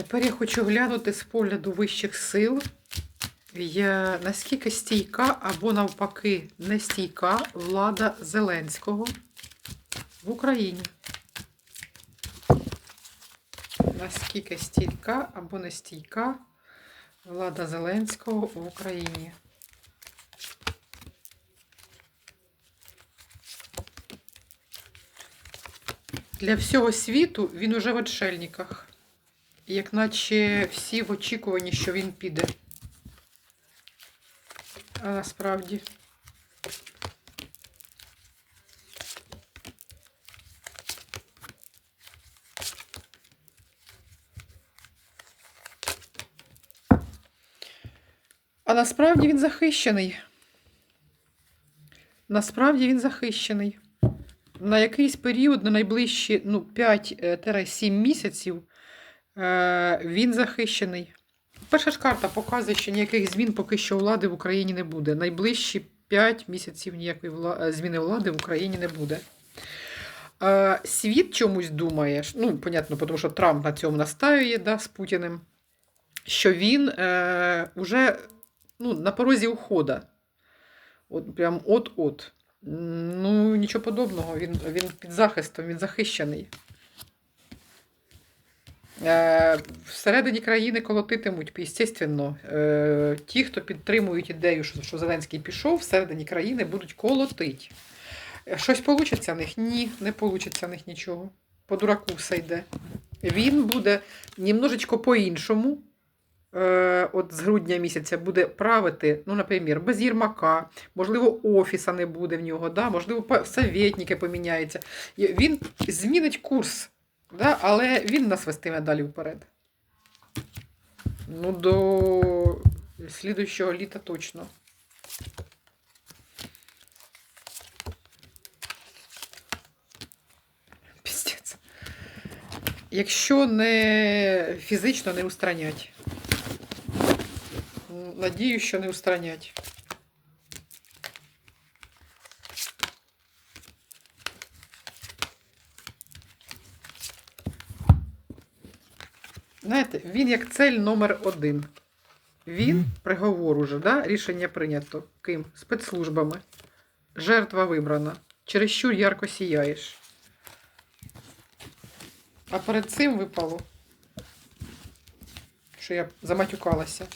Тепер я хочу глянути з погляду вищих сил, я, наскільки стійка або навпаки не стійка влада Зеленського в Україні. Наскільки стійка або не стійка влада Зеленського в Україні. Для всього світу він уже в отшельниках. Як наче всі в очікуванні, що він піде. А насправді. А насправді він захищений. Насправді він захищений. На якийсь період, на найближчі ну, 5-7 місяців, е, він захищений. Перша ж карта показує, що ніяких змін поки що влади в Україні не буде. Найближчі 5 місяців ніякої е, зміни влади в Україні не буде. Е, світ чомусь думає, ну, понятно, тому що Трамп на цьому настаює да, з Путіним, що він е, уже ну, на порозі ухода. От прям от-от. Ну, нічого подобного, він, він під захистом, він захищений. Е, всередині країни колотитимуть, звісно, е, ті, хто підтримують ідею, що, Зеленський пішов, всередині країни будуть колотить. Е, Щось вийде в них? Ні, не вийде в них нічого. По дураку все йде. Він буде німножечко по-іншому. От з грудня місяця буде правити, ну, наприклад, без Єрмака, можливо, офіса не буде в нього, да? можливо, советники поміняються. Він змінить курс, да? але він нас вестиме далі вперед. Ну, до слідуючого літа точно. Піздець. Якщо не фізично не устранять. Надію, що не устранять. Знаєте, він як цель номер один. Він приговор уже, да? рішення прийнято. Ким? Спецслужбами. Жертва вибрана. Чересчур ярко сіяєш. А перед цим випало, що я заматюкалася.